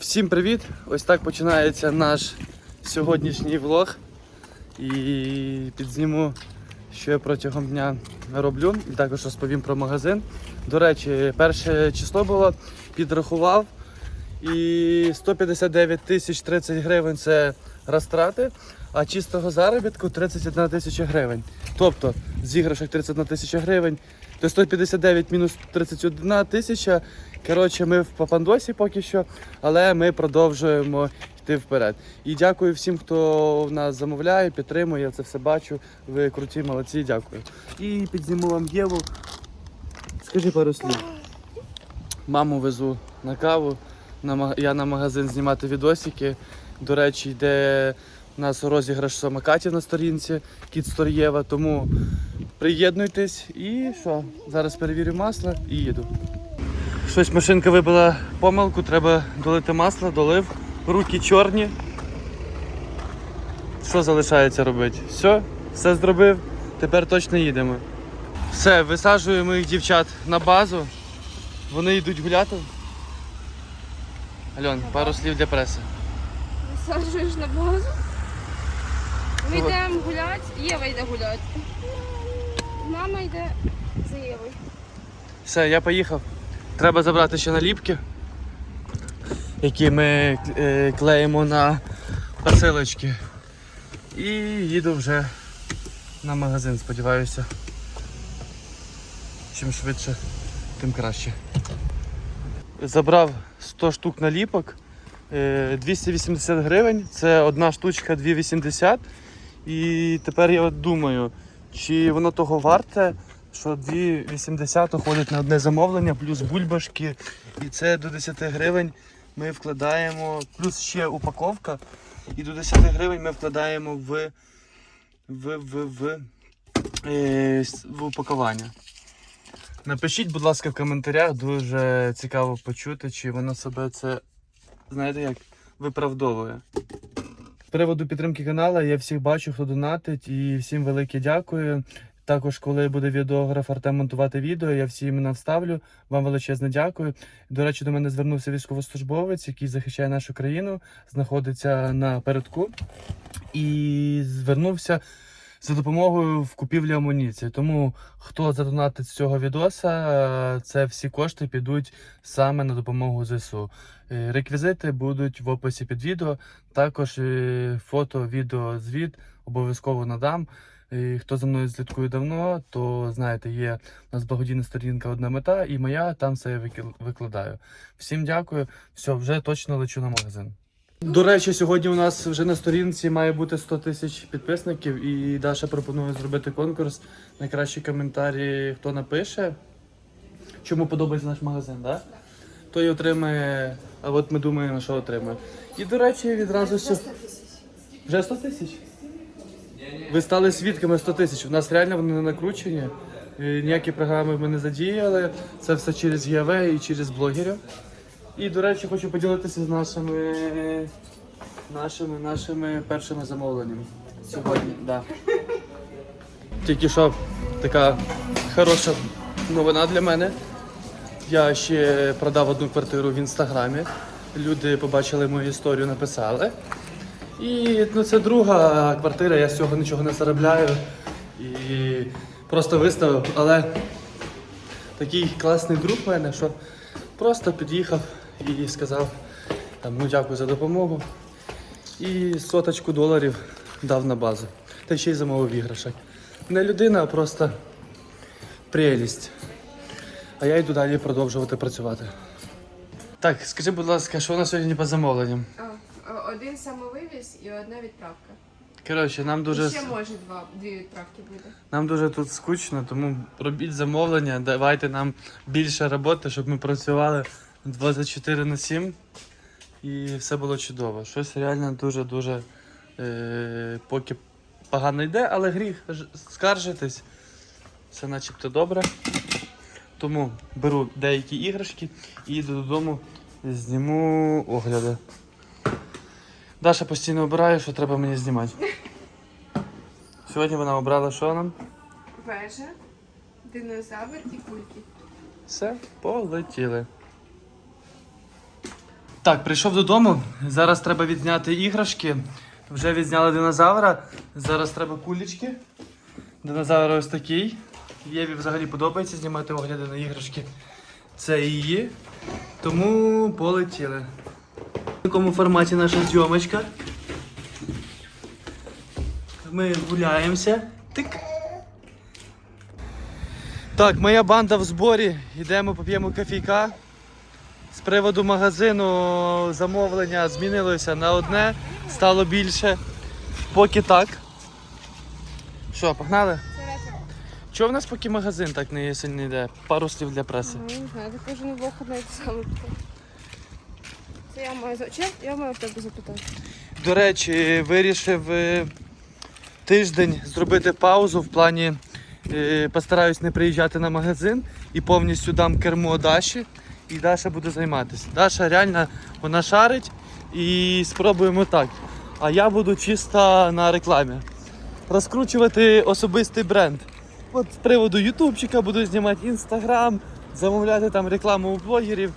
Всім привіт! Ось так починається наш сьогоднішній влог. І підзніму, що я протягом дня роблю. І також розповім про магазин. До речі, перше число було, підрахував. І 159 тисяч 30 гривень це розтрати, а чистого заробітку 31 тисяча гривень. Тобто з іграшок 31 тисяча гривень, то 159 мінус 31 тисяча. Коротше, ми в Папандосі поки що, але ми продовжуємо йти вперед. І дякую всім, хто в нас замовляє, підтримує, я це все бачу. Ви круті, молодці, дякую. І підзніму вам Єву. Скажи пару слів. Маму везу на каву. Я на магазин знімати відосики. До речі, йде у нас розіграш самокатів на сторінці Кіт Стор'єва, тому приєднуйтесь і що? Зараз перевірю масло і їду. Щось машинка вибила помилку, треба долити масло, долив. Руки чорні. Що залишається робити? Все, все зробив. Тепер точно їдемо. Все, висаджую моїх дівчат на базу. Вони йдуть гуляти. Альон, пару слів для преси. Висаджуєш на базу. Гуляти, Єва йде гуляти. Мама йде за Євою. Все, я поїхав. Треба забрати ще наліпки, які ми е, клеїмо на посилочки. І їду вже на магазин, сподіваюся. Чим швидше, тим краще. Забрав 100 штук наліпок, е, 280 гривень. Це одна штучка 2,80. І тепер я от думаю, чи воно того варте, що 2,80 уходить на одне замовлення, плюс бульбашки. І це до 10 гривень ми вкладаємо, плюс ще упаковка. І до 10 гривень ми вкладаємо в, в, в, в, е, в упакування. Напишіть, будь ласка, в коментарях, дуже цікаво почути, чи воно себе це, знаєте, як виправдовує. З приводу підтримки каналу я всіх бачу, хто донатить, і всім велике дякую. Також, коли буде відеограф Артем монтувати відео, я всі імена вставлю. Вам величезне дякую. До речі, до мене звернувся військовослужбовець, який захищає нашу країну, знаходиться на передку і звернувся за допомогою в купівлі амуніції. Тому хто задонатить з цього відоса, е, це всі кошти підуть саме на допомогу ЗСУ. Е, Реквізити будуть в описі під відео. Також е, фото, відео, звіт обов'язково надам. І Хто за мною слідкує давно, то знаєте, є у нас благодійна сторінка одна мета, і моя там все я викладаю. Всім дякую. Все, вже точно лечу на магазин. До речі, сьогодні у нас вже на сторінці має бути 100 тисяч підписників, і Даша пропонує зробити конкурс. Найкращі коментарі, хто напише, чому подобається наш магазин, да? той отримає. А от ми думаємо, що отримає. І до речі, відразу все. Вже 100 тисяч? Ви стали свідками 100 тисяч. У нас реально вони не накручені. Е, Ніякі програми ми не задіяли. Це все через ГІАВ і через блогерів. І, до речі, хочу поділитися з нашими нашими, нашими першими замовленнями сьогодні. Да. Тільки що така хороша новина для мене. Я ще продав одну квартиру в інстаграмі. Люди побачили мою історію, написали. І ну, це друга квартира, я з цього нічого не заробляю. І просто виставив, але такий класний друг в мене, що просто під'їхав і сказав там, ну дякую за допомогу. І соточку доларів дав на базу. Та ще й замовив іграшок. Не людина, а просто прелість. А я йду далі продовжувати працювати. Так, скажи, будь ласка, що у нас сьогодні по замовленням? Один самовивіз і одна відправка. Коротше, нам дуже. Ще може два, дві відправки буде. Нам дуже тут скучно, тому робіть замовлення, давайте нам більше роботи, щоб ми працювали 24 на 7 і все було чудово. Щось реально дуже-дуже е, поки погано йде, але гріх ж- скаржитись. Все начебто добре. Тому беру деякі іграшки і їду додому, зніму огляди. Даша постійно обирає, що треба мені знімати. Сьогодні вона обрала що нам? Вежа, динозавр і кульки. Все, полетіли. Так, прийшов додому. Зараз треба відзняти іграшки. Вже відзняли динозавра. Зараз треба кулечки. Динозавр ось такий. Єві взагалі подобається знімати огляди на іграшки. Це її. Тому полетіли. В такому форматі наша зйомочка. Ми гуляємося. Тик. Так, моя банда в зборі. Йдемо, поп'ємо кофійка. З приводу магазину замовлення змінилося на одне, стало більше. Поки так. Що, погнали? Чого в нас поки магазин так не сильно йде? Пару слів для преси. Ну, не знаю, ти кожен блок одне і саме. Це я маю за- Чи я маю в тебе запитати? До речі, вирішив е, тиждень зробити паузу в плані е, постараюсь не приїжджати на магазин і повністю дам кермо Даші. І Даша буде займатися. Даша реально вона шарить і спробуємо так. А я буду чисто на рекламі. Розкручувати особистий бренд. От з приводу ютубчика буду знімати інстаграм, замовляти там рекламу у блогерів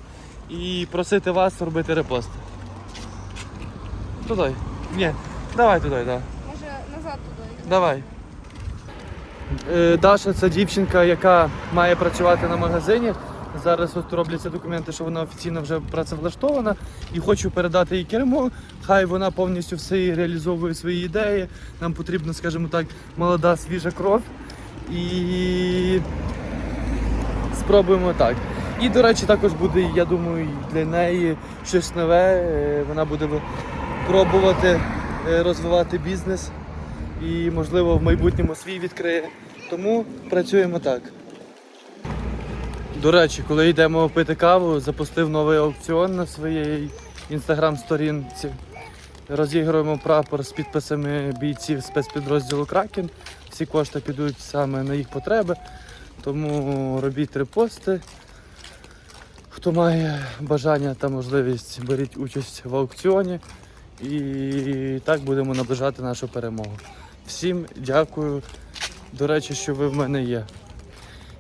і просити вас робити репости. Туди. Ні, давай туди, так. Да. Може назад туди. Давай. Е, Даша це дівчинка, яка має працювати на магазині. Зараз от робляться документи, що вона офіційно вже працевлаштована і хочу передати їй кермо. Хай вона повністю все реалізовує свої ідеї. Нам потрібна, скажімо так, молода свіжа кров. І спробуємо так. І, до речі, також буде, я думаю, для неї щось нове. Е, Вона буде пробувати е, розвивати бізнес і, можливо, в майбутньому свій відкриє. Тому працюємо так. До речі, коли йдемо пити каву, запустив новий аукціон на своїй інстаграм-сторінці. Розігруємо прапор з підписами бійців спецпідрозділу Кракен. Всі кошти підуть саме на їх потреби. Тому робіть репости. Хто має бажання та можливість, беріть участь в аукціоні. І так будемо наближати нашу перемогу. Всім дякую. До речі, що ви в мене є.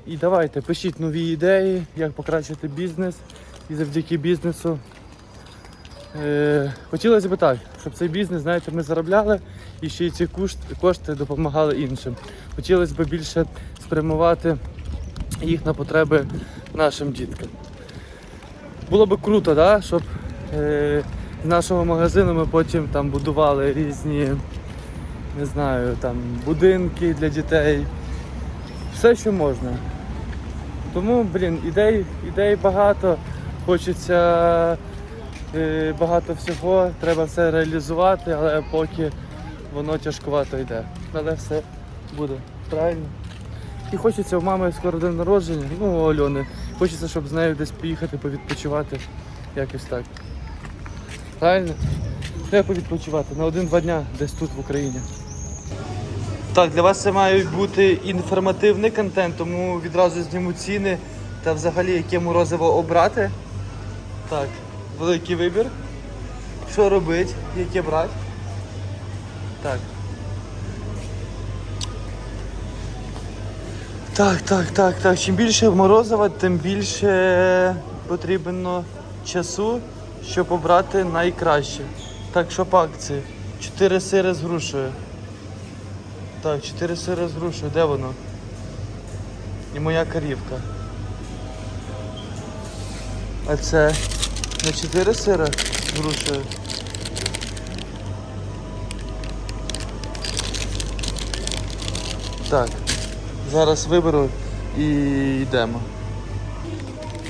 І давайте пишіть нові ідеї, як покращити бізнес. І завдяки бізнесу. Е, хотілося б так, щоб цей бізнес, знаєте, ми заробляли і ще й ці кошти, допомагали іншим. Хотілося б більше спрямувати їх на потреби нашим діткам. Було б круто, да? щоб е, з нашого магазину ми потім там будували різні, не знаю, там будинки для дітей. Все, що можна. Тому, блін, ідей, ідей багато, хочеться е, багато всього, треба все реалізувати, але поки воно тяжкувато йде. Але все буде правильно. І хочеться у мами скоро день народження, ну у Альони. Хочеться, щоб з нею десь поїхати, повідпочивати. Якось так. Правильно? Треба повідпочивати на один-два дня десь тут в Україні. Так, для вас це має бути інформативний контент, тому відразу зніму ціни та взагалі яке морозиво обрати. Так, великий вибір. Що робити, яке брати. Так. Так, так, так, так. Чим більше морозива, тим більше потрібно часу, щоб обрати найкраще. Так, що по акції? Чотири сири з грушею. Так, чотири сири з грушею. Де воно? І моя корівка. А це не чотири сири з грушею? Так. Зараз виберу і йдемо.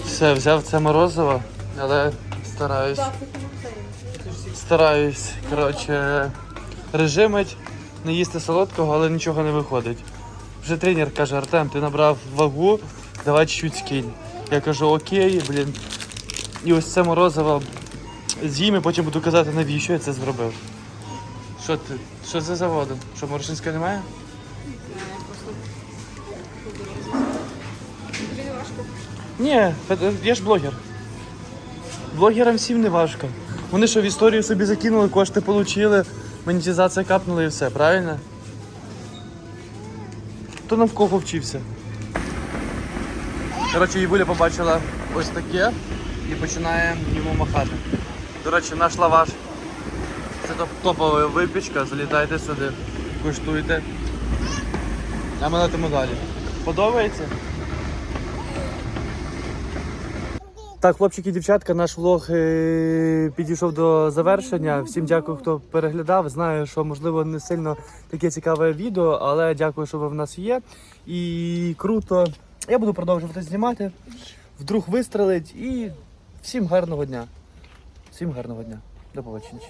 Все, взяв це морозиво, але стараюсь. Стараюсь, коротше, режимить, не їсти солодкого, але нічого не виходить. Вже тренер каже, Артем, ти набрав вагу, давай чуть скинь. Я кажу, окей, блін. І ось це морозиво з'їм і потім буду казати, навіщо я це зробив. Що ти? Що за заводом? Що Морошинська немає? Ні, я ж блогер. Блогерам всім не важко. Вони що в історію собі закинули, кошти отримали, монетизація капнула і все, правильно? Хто на в кого вчився? Коротше, Євуля побачила ось таке і починає йому махати. До речі, наш лаваш. Це топ- топова випічка, залітайте сюди, куштуйте. А ми летимо далі. Подобається? Так, хлопчики дівчатка, наш влог е, підійшов до завершення. Всім дякую, хто переглядав. Знаю, що можливо не сильно таке цікаве відео, але дякую, що ви в нас є. І круто. Я буду продовжувати знімати. Вдруг вистрелить і всім гарного дня. Всім гарного дня. До побачення.